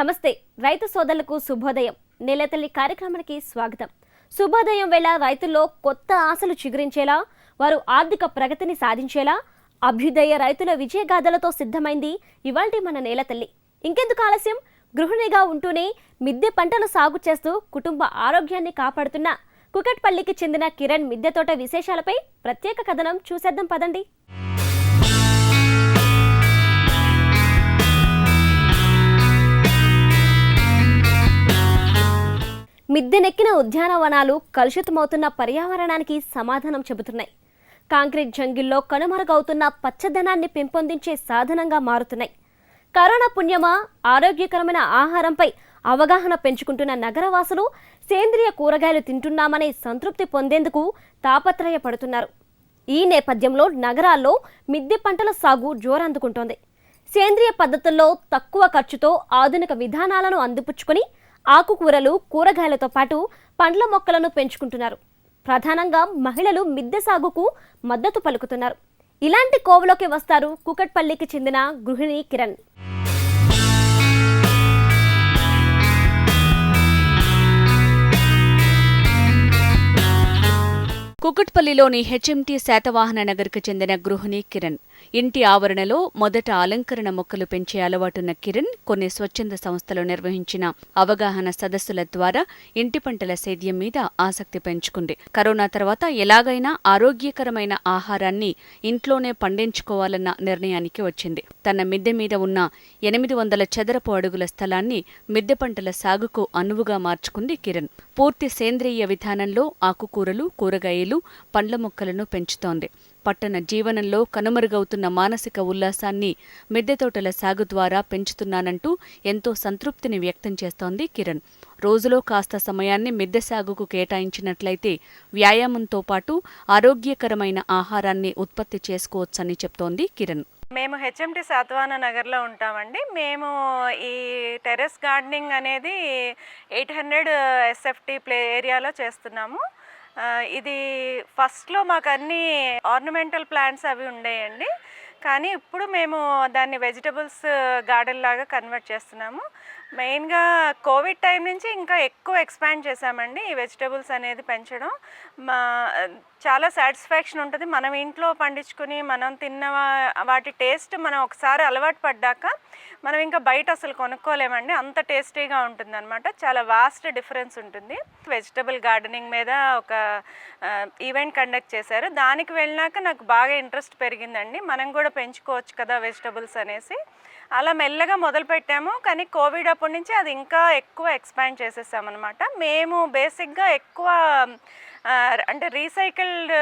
నమస్తే. రైతు సోదరులకు శుభోదయం. నెలతల్లి కార్యక్రమానికి స్వాగతం. శుభోదయం వేళ రైతుల్లో కొత్త ఆశలు చిగురించేలా వారు ఆర్థిక ప్రగతిని సాధించేలా అభ్యుదయ రైతుల విజయగాథలతో సిద్ధమైంది ఇవాల్టి మన నేలతల్లి. ఇంకెందుకు ఆలస్యం? గృహిణిగా ఉంటూనే మిద్దె పంటలు సాగు చేస్తూ కుటుంబ ఆరోగ్యాన్ని కాపాడుతున్న కుకట్పల్లికి చెందిన కిరణ్ మిద్దె తోట విశేషాలపై ప్రత్యేక కథనం చూసేద్దాం పదండి. మిద్దెనెక్కిన ఉద్యానవనాలు కలుషితమవుతున్న పర్యావరణానికి సమాధానం చెబుతున్నాయి. కాంక్రీట్ జంగిల్లో కనుమరుగవుతున్న పచ్చదనాన్ని పెంపొందించే సాధనంగా మారుతున్నాయి. కరోనా పుణ్యమా ఆరోగ్యకరమైన ఆహారంపై అవగాహన పెంచుకుంటున్న నగరవాసులు సేంద్రియ కూరగాయలు తింటున్నామనే సంతృప్తి పొందేందుకు తాపత్రయపడుతున్నారు. ఈ నేపథ్యంలో నగరాల్లో మిద్దె పంటల సాగు జోరందుకుంటోంది. సేంద్రియ పద్ధతుల్లో తక్కువ ఖర్చుతో ఆధునిక విధానాలను అందిపుచ్చుకొని ఆకుకూరలు కూరగాయలతో పాటు పండ్ల మొక్కలను పెంచుకుంటున్నారు. ప్రధానంగా మహిళలు మిద్దె సాగుకు మద్దతు పలుకుతున్నారు. ఇలాంటి కోవలోకి వస్తారు కుకట్పల్లికి చెందిన గృహిణి కిరణ్. కుకట్పల్లిలోని హెచ్ఎంటీ శాతవాహన నగర్కు చెందిన గృహిణి కిరణ్. ఇంటి ఆవరణలో మొదట అలంకరణ మొక్కలు పెంచే అలవాటున్న కిరణ్ కొన్ని స్వచ్ఛంద సంస్థలు నిర్వహించిన అవగాహన సదస్సుల ద్వారా ఇంటి పంటల సేద్యం మీద ఆసక్తి పెంచుకుంది. కరోనా తర్వాత ఎలాగైనా ఆరోగ్యకరమైన ఆహారాన్ని ఇంట్లోనే పండించుకోవాలన్న నిర్ణయానికి వచ్చింది. తన మిద్దె మీద ఉన్న ఎనిమిది వందల చదరపు అడుగుల స్థలాన్ని మిద్దె పంటల సాగుకు అనువుగా మార్చుకుంది కిరణ్. పూర్తి సేంద్రియ విధానంలో ఆకుకూరలు కూరగాయలు పండ్ల మొక్కలను పెంచుతోంది. పట్టణ జీవనంలో కనుమరుగవుతున్న మానసిక ఉల్లాసాన్ని మిద్దె తోటల సాగు ద్వారా పెంచుతున్నానంటూ ఎంతో సంతృప్తిని వ్యక్తం చేస్తోంది కిరణ్. రోజులో కాస్త సమయాన్ని మిద్దె సాగుకు కేటాయించినట్లయితే వ్యాయామంతో పాటు ఆరోగ్యకరమైన ఆహారాన్ని ఉత్పత్తి చేసుకోవచ్చని చెప్తోంది కిరణ్. మేము హెచ్ఎండి సాత్వాన నగర్లో ఉంటామండి. మేము ఈ టెర్రస్ గార్డెనింగ్ అనేది ఎయిట్ హండ్రెడ్ ఎస్ఎఫ్టీ ప్లే ఏరియాలో చేస్తున్నాము. ఇది ఫస్ట్లో మాకు అన్ని ఆర్నమెంటల్ ప్లాంట్స్ అవి ఉండేయండి. కానీ ఇప్పుడు మేము దాన్ని వెజిటబుల్స్ గార్డెన్ లాగా కన్వర్ట్ చేస్తున్నాము. మెయిన్గా కోవిడ్ టైం నుంచి ఇంకా ఎక్కువ ఎక్స్పాండ్ చేశామండి ఈ వెజిటబుల్స్ అనేది పెంచడం. మా చాలా సాటిస్ఫాక్షన్ ఉంటుంది. మనం ఇంట్లో పండించుకుని మనం తిన్న వాటి టేస్ట్ మనం ఒకసారి అలవాటు పడ్డాక మనం ఇంకా బయట అసలు కొనుక్కోలేమండి. అంత టేస్టీగా ఉంటుంది అనమాట చాలా వాస్ట్ డిఫరెన్స్ ఉంటుంది. వెజిటబుల్ గార్డెనింగ్ మీద ఒక ఈవెంట్ కండక్ట్ చేశారు. దానికి వెళ్ళినాక నాకు బాగా ఇంట్రెస్ట్ పెరిగిందండి. మనం కూడా పెంచుకోవచ్చు కదా వెజిటబుల్స్ అనేసి. అలా మెల్లగా మొదలు పెట్టాము. కానీ కోవిడ్ అప్పటి నుంచి అది ఇంకా ఎక్కువ ఎక్స్పాండ్ చేసేసామన్నమాట. మేము బేసిక్గా ఎక్కువ అంటే రీసైకిల్డ్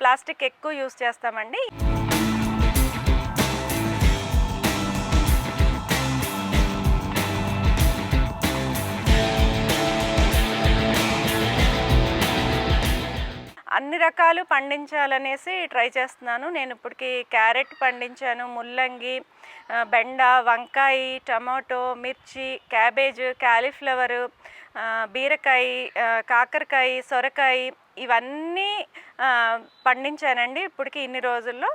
ప్లాస్టిక్ ఎక్కువ యూస్ చేస్తామండి. అన్ని రకాలు పండించాలనేసి ట్రై చేస్తున్నాను. నేను ఇప్పటికి క్యారెట్ పండించాను ముల్లంగి బెండ వంకాయ టమాటో మిర్చి క్యాబేజ్ క్యాలీఫ్లవరు బీరకాయ కాకరకాయ సొరకాయ ఇవన్నీ పండించానండి ఇప్పటికి ఇన్ని రోజుల్లో.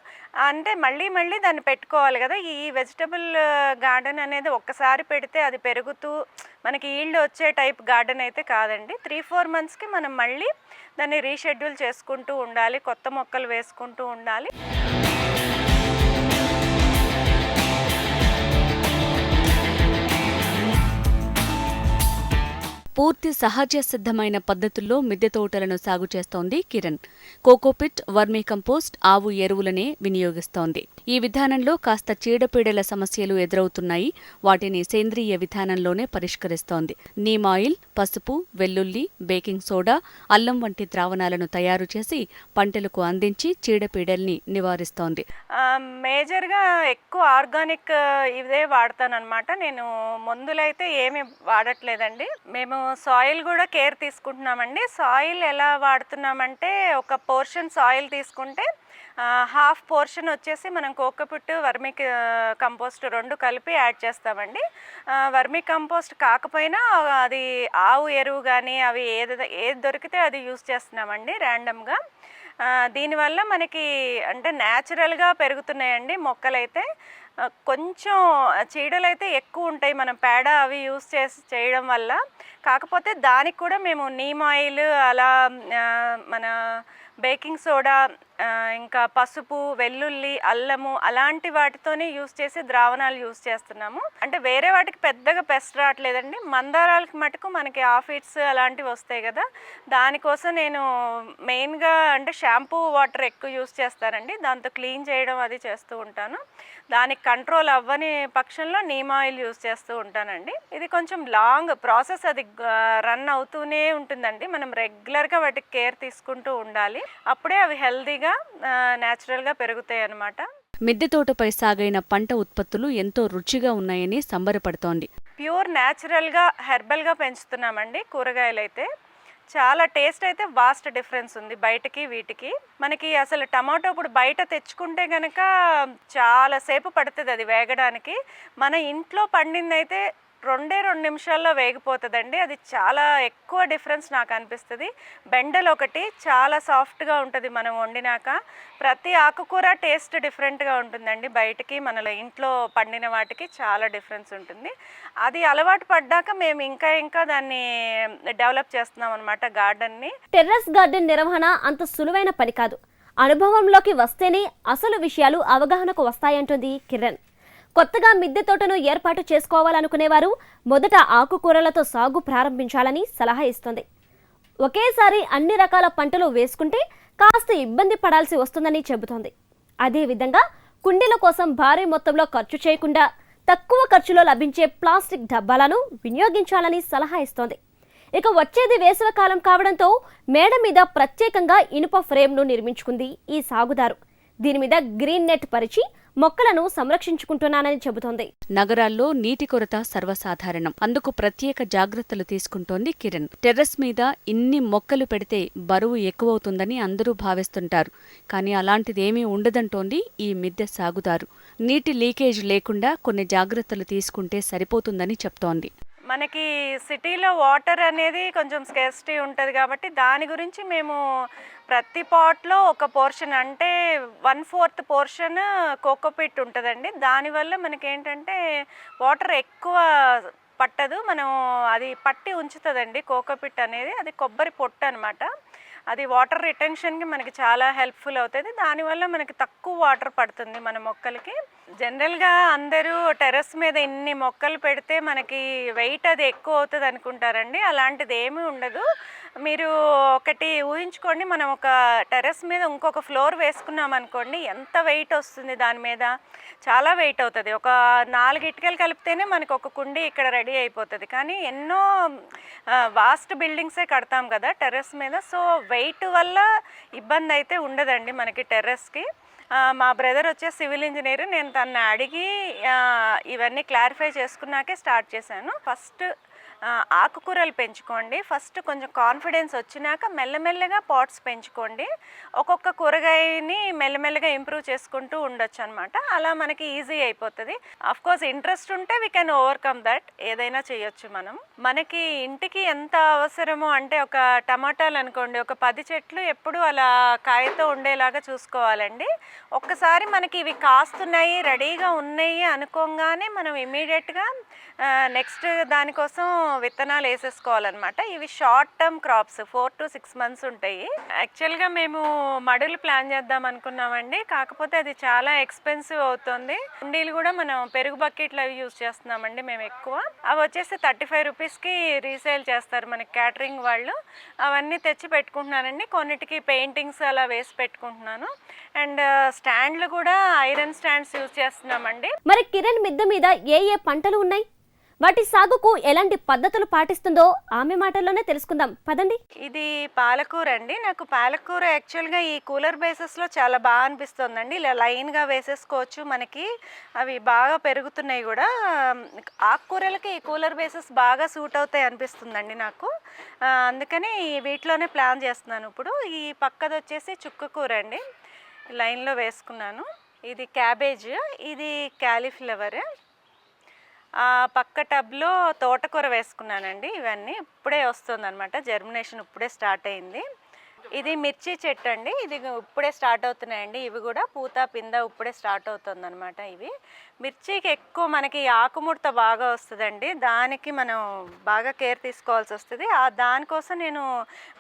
అంటే మళ్ళీ మళ్ళీ దాన్ని పెట్టుకోవాలి కదా. ఈ వెజిటబుల్ గార్డెన్ అనేది ఒక్కసారి పెడితే అది పెరుగుతూ మనకి ఈల్డ్ వచ్చే టైప్ గార్డెన్ అయితే కాదండి. త్రీ ఫోర్ మంత్స్కి మనం మళ్ళీ దాన్ని రీషెడ్యూల్ చేసుకుంటూ ఉండాలి. కొత్త మొక్కలు వేసుకుంటూ ఉండాలి. పూర్తి సహజ సిద్ధమైన పద్ధతుల్లో మిద్దె తోటలను సాగు చేస్తోంది కిరణ్. కోకోపిట్ వర్మీ కంపోస్ట్ ఆవు ఎరువులనే వినియోగిస్తోంది. ఈ విధానంలో కాస్త చీడపీడల సమస్యలు ఎదురవుతున్నాయి. వాటిని సేంద్రియ విధానంలోనే పరిష్కరిస్తోంది. నీమ్ ఆయిల్ పసుపు వెల్లుల్లి బేకింగ్ సోడా అల్లం వంటి ద్రావణాలను తయారు చేసి పంటలకు అందించి చీడపీడల్ని నివారిస్తోంది. మేజర్గా ఎక్కువ ఆర్గానిక్ ఇదే వాడతానమాట నేను మందులైతే ఏమి వాడట్లేదండి. మేము సాయిల్ కూడా కేర్ తీసుకుంటున్నామండి. సాయిల్ ఎలా వాడుతున్నామంటే ఒక పోర్షన్ సాయిల్ తీసుకుంటే హాఫ్ పోర్షన్ వచ్చేసి మనం కోకపుట్టు వర్మి కంపోస్ట్ రెండు కలిపి యాడ్ చేస్తామండి. వర్మి కంపోస్ట్ కాకపోయినా అది ఆవు ఎరువు కానీ అవి ఏది ఏది దొరికితే అది యూస్ చేస్తున్నామండి ర్యాండమ్గా. దీనివల్ల మనకి అంటే న్యాచురల్గా పెరుగుతున్నాయండి మొక్కలైతే. కొంచెం చీడలు అయితే ఎక్కువ ఉంటాయి. మనం పేడ అవి యూస్ చేసి చేయడం వల్ల కాకపోతే దానికి కూడా మేము నీమ్ ఆయిల్ అలా మన బేకింగ్ సోడా ఇంకా పసుపు వెల్లుల్లి అల్లము అలాంటి వాటితోనే యూస్ చేసి ద్రావణాలు యూస్ చేస్తున్నాము. అంటే వేరే వాటికి పెద్దగా పెస్ట్ రావట్లేదండి. మందారాలకి మటుకు మనకి ఆఫిడ్స్ అలాంటివి వస్తాయి కదా. దానికోసం నేను మెయిన్గా అంటే షాంపూ వాటర్ ఎక్కువ యూస్ చేస్తానండి. దాంతో క్లీన్ చేయడం అది చేస్తూ ఉంటాను. దానికి కంట్రోల్ అవ్వని పక్షంలో నీమ్ ఆయిల్ యూస్ చేస్తూ ఉంటానండి. ఇది కొంచెం లాంగ్ ప్రాసెస్ అది రన్ అవుతూనే ఉంటుందండి. మనం రెగ్యులర్గా వాటికి కేర్ తీసుకుంటూ ఉండాలి. అప్పుడే అవి హెల్తీగా న్యాచురల్గా పెరుగుతాయి అన్నమాట. మిద్దె తోటపై సాగైన పంట ఉత్పత్తులు ఎంతో రుచిగా ఉన్నాయని సంబరపడుతోంది. ప్యూర్ న్యాచురల్గా హెర్బల్గా పెంచుతున్నామండి కూరగాయలు అయితే చాలా టేస్ట్ అయితే వాస్ట్ డిఫరెన్స్ ఉంది బయటకి వీటికి. మనకి అసలు టమాటో ఇప్పుడు బయట తెచ్చుకుంటే కనుక చాలా సేపు పడుతుంది అది వేగడానికి. మన ఇంట్లో పండింది అయితే రెండే రెండు నిమిషాల్లో వేగిపోతుందండి. అది చాలా ఎక్కువ డిఫరెన్స్ నాకు అనిపిస్తుంది. బెండలు ఒకటి చాలా సాఫ్ట్గా ఉంటుంది మనం వండినాక. ప్రతి ఆకుకూర టేస్ట్ డిఫరెంట్గా ఉంటుందండి బయటికి మన ఇంట్లో పండిన వాటికి చాలా డిఫరెన్స్ ఉంటుంది. అది అలవాటు పడ్డాక మేము ఇంకా ఇంకా దాన్ని డెవలప్ చేస్తున్నాం అనమాట గార్డెన్ని. టెర్రస్ గార్డెన్ నిర్వహణ అంత సులువైన పని కాదు. అనుభవంలోకి వస్తేనే అసలు విషయాలు అవగాహనకు వస్తాయంటుంది కిరణ్. కొత్తగా మిద్దె తోటను ఏర్పాటు చేసుకోవాలనుకునేవారు మొదట ఆకుకూరలతో సాగు ప్రారంభించాలని సలహా ఇస్తుంది. ఒకేసారి అన్ని రకాల పంటలు వేసుకుంటే కాస్త ఇబ్బంది పడాల్సి వస్తుందని చెబుతోంది. అదేవిధంగా కుండీల కోసం భారీ మొత్తంలో ఖర్చు చేయకుండా తక్కువ ఖర్చులో లభించే ప్లాస్టిక్ డబ్బాలను వినియోగించాలని సలహా ఇస్తోంది. ఇక వచ్చేది వేసవికాలం కావడంతో మేడ మీద ప్రత్యేకంగా ఇనుప ఫ్రేమ్ను నిర్మించుకుంది ఈ సాగుదారు. దీని మీద గ్రీన్ నెట్ పరిచి మొక్కలను సంరక్షించుకుంటున్నానని చెబుతోంది. నగరాల్లో నీటి కొరత సర్వసాధారణం. అందుకు ప్రత్యేక జాగ్రత్తలు తీసుకుంటోంది కిరణ్. టెర్రస్ మీద ఇన్ని మొక్కలు పెడితే బరువు ఎక్కువవుతుందని అందరూ భావిస్తుంటారు. కానీ అలాంటిదేమీ ఉండదంటోంది ఈ మిద్దె సాగుదారు. నీటి లీకేజ్ లేకుండా కొన్ని జాగ్రత్తలు తీసుకుంటే సరిపోతుందని చెప్తోంది. మనకి సిటీలో వాటర్ అనేది కొంచెం స్కేర్సిటీ ఉంటుంది కాబట్టి దాని గురించి మేము ప్రతి పాట్లో ఒక పోర్షన్ అంటే వన్ ఫోర్త్ పోర్షన్ కోకోపిట్ ఉంటుందండి. దానివల్ల మనకి ఏంటంటే వాటర్ ఎక్కువ పట్టదు. మనం అది పట్టి ఉంచుతుందండి. కోకోపిట్ అనేది అది కొబ్బరి పొట్టు అనమాట అది వాటర్ రిటెన్షన్కి మనకి చాలా హెల్ప్ఫుల్ అవుతుంది. దానివల్ల మనకి తక్కువ వాటర్ పడుతుంది మన మొక్కలకి. జనరల్గా అందరూ టెర్రస్ మీద ఇన్ని మొక్కలు పెడితే మనకి వెయిట్ అది ఎక్కువ అవుతుంది అనుకుంటారండి. అలాంటిది ఏమీ ఉండదు. మీరు ఒకటి ఊహించుకోండి మనం ఒక టెర్రస్ మీద ఇంకొక ఫ్లోర్ వేసుకున్నాం అనుకోండి ఎంత వెయిట్ వస్తుంది దాని మీద? చాలా వెయిట్ అవుతుంది. ఒక నాలుగు ఇటుకలు కలిపితేనే మనకు ఒక కుండి ఇక్కడ రెడీ అయిపోతుంది. కానీ ఎన్నో వాస్ట్ బిల్డింగ్సే కడతాం కదా టెర్రస్ మీద. సో వెయిట్ వల్ల ఇబ్బంది అయితే ఉండదండి మనకి టెర్రస్కి. మా బ్రదర్ వచ్చే సివిల్ ఇంజనీర్ నేను తను అడిగి ఇవన్నీ క్లారిఫై చేసుకున్నాకే స్టార్ట్ చేశాను. ఫస్ట్ ఆకుకూరలు పెంచుకోండి. ఫస్ట్ కొంచెం కాన్ఫిడెన్స్ వచ్చినాక మెల్లమెల్లగా పాట్స్ పెంచుకోండి. ఒక్కొక్క కూరగాయని మెల్లమెల్లగా ఇంప్రూవ్ చేసుకుంటూ ఉండొచ్చు అనమాట అలా మనకి ఈజీ అయిపోతుంది. అఫ్ కోర్స్ ఇంట్రెస్ట్ ఉంటే వీ కెన్ ఓవర్కమ్ దట్ ఏదైనా చేయొచ్చు మనం. మనకి ఇంటికి ఎంత అవసరమో అంటే ఒక టమాటాలు అనుకోండి ఒక పది చెట్లు ఎప్పుడు అలా కాయతో ఉండేలాగా చూసుకోవాలండి. ఒక్కసారి మనకి ఇవి కాస్తున్నాయి రెడీగా ఉన్నాయి అనుకోగానే మనం ఇమీడియట్గా నెక్స్ట్ దానికోసం విత్తనాలు వేసేసుకోవాలన్నమాట. ఇవి short term crops four to six months ఉంటాయి. యాక్చువల్గా మేము మడులు ప్లాన్ చేద్దాం అనుకున్నామండి. కాకపోతే అది చాలా ఎక్స్పెన్సివ్ అవుతుంది. కుండీలు కూడా మనం పెరుగు బకెట్లు అవి యూజ్ చేస్తున్నామండి మేము ఎక్కువ. అవి వచ్చేసి థర్టీ ఫైవ్ రూపీస్కి రీసేల్ చేస్తారు మనకి క్యాటరింగ్ వాళ్ళు. అవన్నీ తెచ్చి పెట్టుకుంటున్నానండి. కొన్నిటికి పెయింటింగ్స్ అలా వేసి పెట్టుకుంటున్నాను. అండ్ స్టాండ్లు uh, కూడా ఐరన్ స్టాండ్స్ యూజ్ చేస్తున్నామండి. మరి కిరణ్ మిద్దె మీద ఏ ఏ పంటలు ఉన్నాయి? వాటి సాగుకు ఎలాంటి పద్ధతులు పాటిస్తుందో ఆమె మాటల్లోనే తెలుసుకుందాం. పదండి. ఇది పాలకూర అండి. నాకు పాలకూర యాక్చువల్గా ఈ కూలర్ బేసెస్లో చాలా బాగా అనిపిస్తుందండి. ఇలా లైన్గా వేసేసుకోవచ్చు మనకి. అవి బాగా పెరుగుతున్నాయి కూడా. ఆకుకూరలకి ఈ కూలర్ బేసెస్ బాగా సూట్ అవుతాయి అనిపిస్తుందండి నాకు. అందుకని వీటిలోనే ప్లాన్ చేస్తున్నాను ఇప్పుడు. ఈ పక్కది వచ్చేసి చుక్క కూర అండి. లైన్లో వేసుకున్నాను. ఇది క్యాబేజ్. ఇది క్యాలీఫ్లవర్. పక్క టబ్లో తోటకూర వేసుకున్నానండి. ఇవన్నీ ఇప్పుడే వస్తుందన్నమాట. జర్మినేషన్ ఇప్పుడే స్టార్ట్ అయింది. ఇది మిర్చి చెట్టు అండి ఇది ఇప్పుడే స్టార్ట్ అవుతున్నాయండి. ఇవి కూడా పూత పింద ఇప్పుడే స్టార్ట్ అవుతుంది అనమాట ఇవి. మిర్చికి ఎక్కువ మనకి ఆకుముడత బాగా వస్తుందండి. దానికి మనం బాగా కేర్ తీసుకోవాల్సి వస్తుంది. ఆ దానికోసం నేను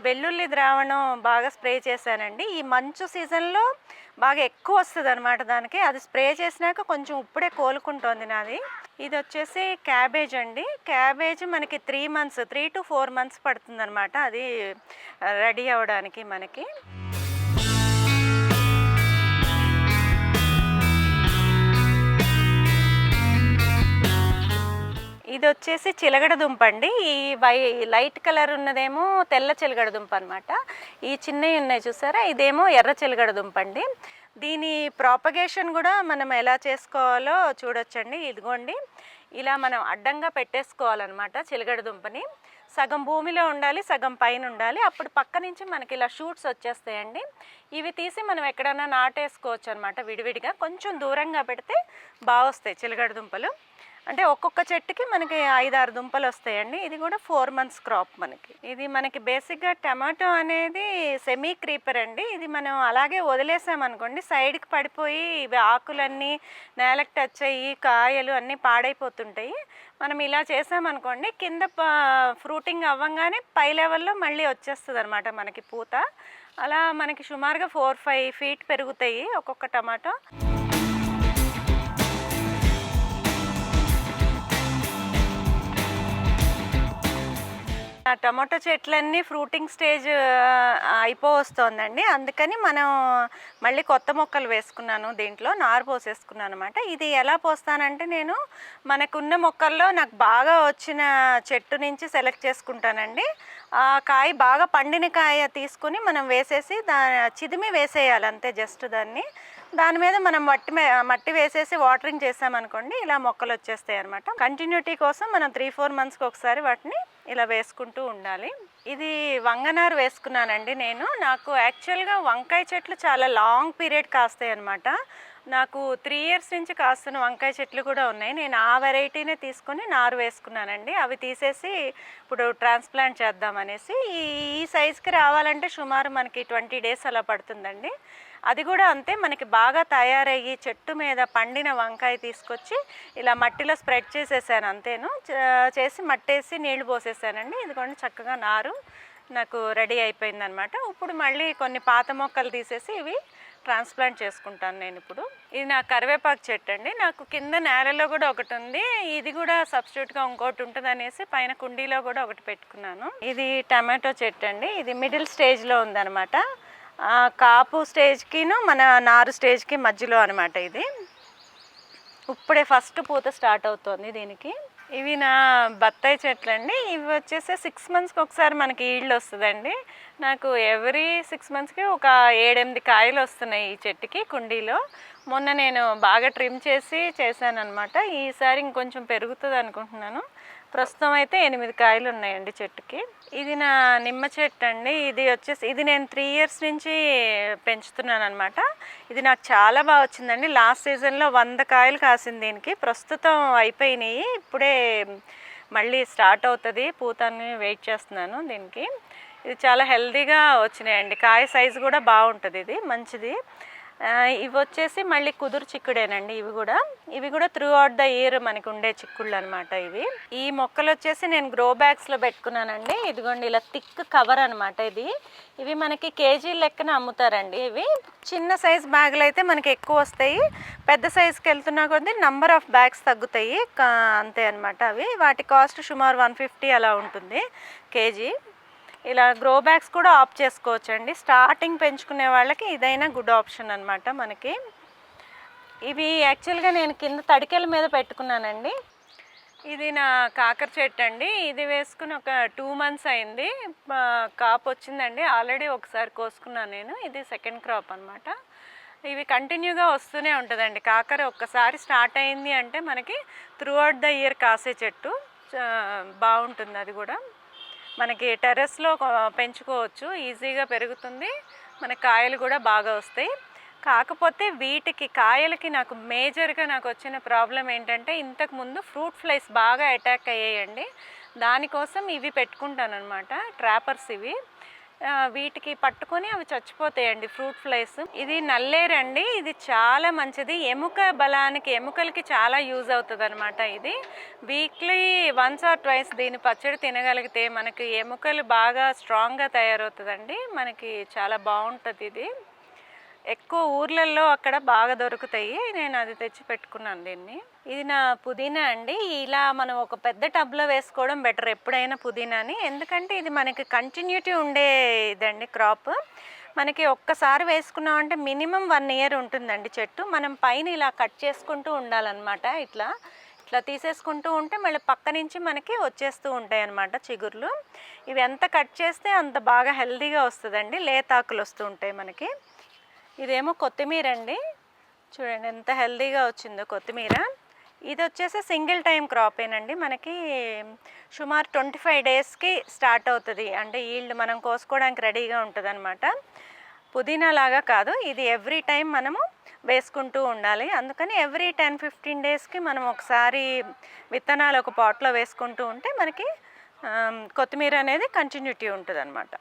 వెల్లుల్లి ద్రావణం బాగా స్ప్రే చేశానండి. ఈ మంచు సీజన్లో బాగా ఎక్కువ వస్తుంది అనమాట దానికి. అది స్ప్రే చేసినాక కొంచెం ఇప్పుడే కోలుకుంటోంది నాది. ఇది వచ్చేసి క్యాబేజ్ అండి. క్యాబేజ్ మనకి three months three to four months పడుతుంది అనమాట అది రెడీ అవ్వడానికి మనకి. ఇది వచ్చేసి చిలగడ దుంప అండి. ఈ వై లైట్ కలర్ ఉన్నదేమో తెల్ల చిలగడ దుంప అనమాట ఈ చిన్నవి ఉన్నాయి చూసారా? ఇదేమో ఎర్ర చిలగడ దుంప అండి. దీని ప్రాపగేషన్ కూడా మనం ఎలా చేసుకోవాలో చూడొచ్చండి. ఇదిగోండి. ఇలా మనం అడ్డంగా పెట్టేసుకోవాలన్నమాట చిలగడ దుంపని. సగం భూమిలో ఉండాలి సగం పైన ఉండాలి. అప్పుడు పక్క నుంచి మనకి ఇలా షూట్స్ వచ్చేస్తాయండి. ఇవి తీసి మనం ఎక్కడైనా నాటేసుకోవచ్చు అనమాట విడివిడిగా. కొంచెం దూరంగా పెడితే బాగా వస్తాయి చిలగడ దుంపలు. అంటే ఒక్కొక్క చెట్టుకి మనకి ఐదారు దుంపలు వస్తాయండి ఇది కూడా ఫోర్ మంత్స్ క్రాప్ మనకి. ఇది మనకి బేసిక్గా టమాటో అనేది సెమీ క్రీపర్ అండి. ఇది మనం అలాగే వదిలేసామనుకోండి సైడ్కి పడిపోయి ఇవి ఆకులన్నీ నేలకు టచ్ అయ్యి కాయలు అన్నీ పాడైపోతుంటాయి. మనం ఇలా చేసామనుకోండి కింద ఫ్రూటింగ్ అవ్వంగానే పై లెవెల్లో మళ్ళీ వచ్చేస్తుంది అనమాట మనకి పూత. అలా మనకి సుమారుగా ఫోర్ ఫైవ్ ఫీట్ పెరుగుతాయి ఒక్కొక్క టమాటో. టమాటో చెట్లన్నీ ఫ్రూటింగ్ స్టేజ్ అయిపోవస్తుందండి. అందుకని మనం మళ్ళీ కొత్త మొక్కలు వేసుకున్నాను దీంట్లో నారు పోసేసుకున్నాను అనమాట ఇది ఎలా పోస్తానంటే నేను మనకున్న మొక్కల్లో నాకు బాగా వచ్చిన చెట్టు నుంచి సెలెక్ట్ చేసుకుంటానండి. ఆ కాయ బాగా పండిన కాయ తీసుకుని మనం వేసేసి దా చిదిమి వేసేయాలి అంతే జస్ట్ దాన్ని. దాని మీద మనం మట్టి మట్టి వేసేసి వాటరింగ్ చేసామనుకోండి ఇలా మొక్కలు వచ్చేస్తాయి అనమాట కంటిన్యూటీ కోసం మనం త్రీ ఫోర్ మంత్స్కి ఒకసారి వాటిని ఇలా వేసుకుంటూ ఉండాలి. ఇది వంగనారు వేసుకున్నానండి నేను. నాకు యాక్చువల్గా వంకాయ చెట్లు చాలా లాంగ్ పీరియడ్ కాస్తాయి అనమాట నాకు త్రీ ఇయర్స్ నుంచి కాస్తున్న వంకాయ చెట్లు కూడా ఉన్నాయి. నేను ఆ వెరైటీనే తీసుకొని నారు వేసుకున్నానండి. అవి తీసేసి ఇప్పుడు ట్రాన్స్ప్లాంట్ చేద్దామనేసి ఈ ఈ రావాలంటే సుమారు మనకి ట్వంటీ డేస్ అలా పడుతుందండి. అది కూడా అంతే మనకి బాగా తయారయ్యి చెట్టు మీద పండిన వంకాయ తీసుకొచ్చి ఇలా మట్టిలో స్ప్రెడ్ చేసేసాను అంతేను. చేసి మట్టేసి నీళ్ళు పోసేసానండి. ఇదిగోండి చక్కగా నారు నాకు రెడీ అయిపోయిందనమాట. ఇప్పుడు మళ్ళీ కొన్ని పాత మొక్కలు తీసేసి ఇవి ట్రాన్స్ప్లాంట్ చేసుకుంటాను నేను ఇప్పుడు. ఇది నా కరివేపాకు చెట్టు అండి. నాకు కింద నేలలో కూడా ఒకటి ఉంది. ఇది కూడా సబ్స్టిట్యూట్గా ఇంకోటి ఉంటుంది అనేసి పైన కుండీలో కూడా ఒకటి పెట్టుకున్నాను. ఇది టమాటో చెట్టు అండి. ఇది మిడిల్ స్టేజ్లో ఉందన్నమాట కాపు స్టేజ్కిను మన నారు స్టేజ్కి మధ్యలో అనమాట ఇది. ఇప్పుడే ఫస్ట్ పూత స్టార్ట్ అవుతుంది దీనికి. ఇవి నా బత్తాయి చెట్లు అండి ఇవి వచ్చేసి సిక్స్ మంత్స్కి ఒకసారి మనకి ఈల్డ్ వస్తుందండి. నాకు ఎవ్రీ సిక్స్ మంత్స్కి ఒక ఏడెనిమిది కాయలు వస్తున్నాయి ఈ చెట్టుకి కుండీలో. మొన్న నేను బాగా ట్రిమ్ చేసి చేశాను అనమాట ఈసారి ఇంకొంచెం పెరుగుతుంది అనుకుంటున్నాను ప్రస్తుతం అయితే ఎనిమిది కాయలు ఉన్నాయండి చెట్టుకి. ఇది నా నిమ్మ చెట్టు అండి ఇది వచ్చేసి ఇది నేను త్రీ ఇయర్స్ నుంచి పెంచుతున్నాను అనమాట ఇది నాకు చాలా బాగా వచ్చిందండి. లాస్ట్ సీజన్లో వంద కాయలు కాసింది దీనికి. ప్రస్తుతం అయిపోయినాయి. ఇప్పుడే మళ్ళీ స్టార్ట్ అవుతుంది. పూతాన్ని వెయిట్ చేస్తున్నాను దీనికి. ఇది చాలా హెల్దీగా వచ్చినాయండి. కాయ సైజు కూడా బాగుంటుంది ఇది. మంచిది. ఇవి వచ్చేసి మళ్ళీ కుదురు చిక్కుడేనండి ఇవి కూడా. ఇవి కూడా త్రూ అవుట్ ద ఇయర్ మనకు ఉండే చిక్కుళ్ళు అనమాట ఇవి. ఈ మొక్కలు వచ్చేసి నేను గ్రో బ్యాగ్స్లో పెట్టుకున్నానండి. ఇదిగోండి ఇలా థిక్ కవర్ అనమాట ఇది. ఇవి మనకి కేజీ లెక్కన అమ్ముతారండి ఇవి. చిన్న సైజ్ బ్యాగులు అయితే మనకి ఎక్కువ వస్తాయి. పెద్ద సైజ్కి వెళ్తున్నా కొద్దీ నంబర్ ఆఫ్ బ్యాగ్స్ తగ్గుతాయి. కా- అంతే అనమాట అవి. వాటి కాస్ట్ సుమారు వన్ ఫిఫ్టీ అలా ఉంటుంది కేజీ. ఇలా గ్రో బ్యాగ్స్ కూడా ఆఫ్ చేసుకోవచ్చు అండి స్టార్టింగ్ పెంచుకునే వాళ్ళకి ఇదైనా గుడ్ ఆప్షన్ అనమాట మనకి. ఇవి యాక్చువల్గా నేను కింద తడికెల మీద పెట్టుకున్నానండి. ఇది నా కాకర చెట్టు అండి. ఇది వేసుకుని ఒక టూ మంత్స్ అయింది. కాపు వచ్చిందండి. ఆల్రెడీ ఒకసారి కోసుకున్నాను నేను. ఇది సెకండ్ క్రాప్ అనమాట ఇవి కంటిన్యూగా వస్తూనే ఉంటుందండి. కాకర ఒక్కసారి స్టార్ట్ అయింది అంటే మనకి త్రూ అవుట్ ద ఇయర్ కాసే చెట్టు. బాగుంటుంది అది కూడా. మనకి టెర్రస్లో పెంచుకోవచ్చు. ఈజీగా పెరుగుతుంది. మన కాయలు కూడా బాగా వస్తాయి. కాకపోతే వీటికి కాయలకి నాకు మేజర్గా నాకు వచ్చిన ప్రాబ్లం ఏంటంటే ఇంతకు ముందు ఫ్రూట్ ఫ్లైస్ బాగా అటాక్ అయ్యాయండి. దానికోసం ఇవి పెట్టుకుంటాను అనమాట ట్రాపర్స్ ఇవి. వీటికి పట్టుకొని అవి చచ్చిపోతాయండి ఫ్రూట్ ఫ్లైస్. ఇది నల్లేరండి ఇది చాలా మంచిది. ఎముక బలానికి ఎముకలకి చాలా యూజ్ అవుతుంది అనమాట ఇది. వీక్లీ వన్స్ ఆర్ ట్వైస్ దీని పచ్చడి తినగలిగితే మనకి ఎముకలు బాగా స్ట్రాంగ్గా తయారవుతుందండి. మనకి చాలా బాగుంటుంది ఇది. ఎక్కువ ఊర్లలో అక్కడ బాగా దొరుకుతాయి. నేను అది తెచ్చి పెట్టుకున్నాను దీన్ని. ఇది నా పుదీనా అండి. ఇలా మనం ఒక పెద్ద టబ్లో వేసుకోవడం బెటర్ ఎప్పుడైనా పుదీనాని. ఎందుకంటే ఇది మనకి కంటిన్యూటీ ఉండే ఇదండి క్రాప్. మనకి ఒక్కసారి వేసుకున్నామంటే మినిమం వన్ ఇయర్ ఉంటుందండి చెట్టు. మనం పైన ఇలా కట్ చేసుకుంటూ ఉండాలన్నమాట ఇట్లా. ఇట్లా తీసేసుకుంటూ ఉంటే మళ్ళీ పక్క నుంచి మనకి వచ్చేస్తూ ఉంటాయి అన్నమాట చిగుర్లు. ఇవి ఎంత కట్ చేస్తే అంత బాగా హెల్దీగా వస్తుందండి. లేతాకులు వస్తూ ఉంటాయి మనకి. ఇదేమో కొత్తిమీర అండి చూడండి ఎంత హెల్దీగా వచ్చిందో కొత్తిమీర. ఇది వచ్చేసి సింగిల్ టైం క్రాపేనండి. మనకి సుమారు ట్వంటీ ఫైవ్ డేస్కి స్టార్ట్ అవుతుంది. అంటే ఈల్డ్ మనం కోసుకోవడానికి రెడీగా ఉంటుంది అనమాట పుదీనా లాగా కాదు ఇది ఎవ్రీ టైం మనము వేసుకుంటూ ఉండాలి. అందుకని ఎవ్రీ టెన్ ఫిఫ్టీన్ డేస్కి మనం ఒకసారి విత్తనాలు ఒక పాట్లో వేసుకుంటూ ఉంటే మనకి కొత్తిమీర అనేది కంటిన్యూటీ ఉంటుంది అనమాట